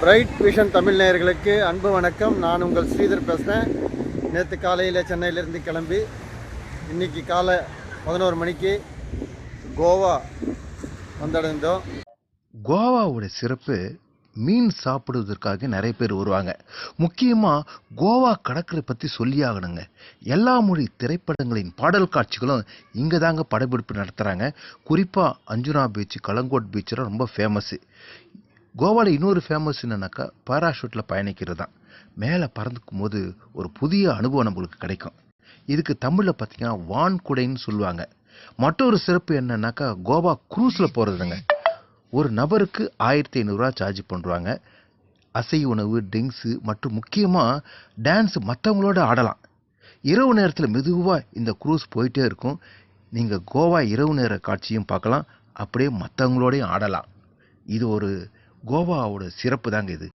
Bright vision Tamil நேயர்களுக்கு அன்பு வணக்கம். நான் உங்கள் ஸ்ரீதர் பேசுகிறேன் நேற்று காலையில் சென்னையிலேருந்து கிளம்பி இன்னைக்கு காலை பதினோரு மணிக்கு கோவா வந்தடைந்தோம். கோவாவோட சிறப்பு மீன் சாப்பிடுவதற்காக நிறைய பேர் வருவாங்க. முக்கியமாக கோவா கடற்கரை பற்றி சொல்லி ஆகணுங்க. எல்லா மொழி திரைப்படங்களின் பாடல் காட்சிகளும் இங்கே தாங்க படப்பிடிப்பு நடத்துகிறாங்க குறிப்பாக அஞ்சுனா பீச் கலங்கோட் பீச்செலாம் ரொம்ப ஃபேமஸ்ஸு கோவாவில் இன்னொரு ஃபேமஸ் என்னன்னாக்கா பாராஷூட்டில் பயணிக்கிறது தான் மேலே பறந்துக்கும் போது ஒரு புதிய அனுபவம் நம்மளுக்கு கிடைக்கும். இதுக்கு தமிழில் பார்த்தீங்கன்னா வான் குடைன்னு சொல்லுவாங்க. மற்றொரு சிறப்பு என்னன்னாக்கா கோவா க்ரூஸில் போகிறதுங்க ஒரு நபருக்கு ஆயிரத்தி ஐநூறுரூவா சார்ஜ் பண்ணுறாங்க அசை உணவு ட்ரிங்க்ஸு மற்றும் முக்கியமாக டான்ஸ் மற்றவங்களோட ஆடலாம். இரவு நேரத்தில் மெதுவாக இந்த க்ரூஸ் போயிட்டே இருக்கும். நீங்கள் கோவா இரவு நேர காட்சியும் பார்க்கலாம். அப்படியே மற்றவங்களோடையும் ஆடலாம். இது ஒரு கோவாவோட சிறப்பு தாங்க இது.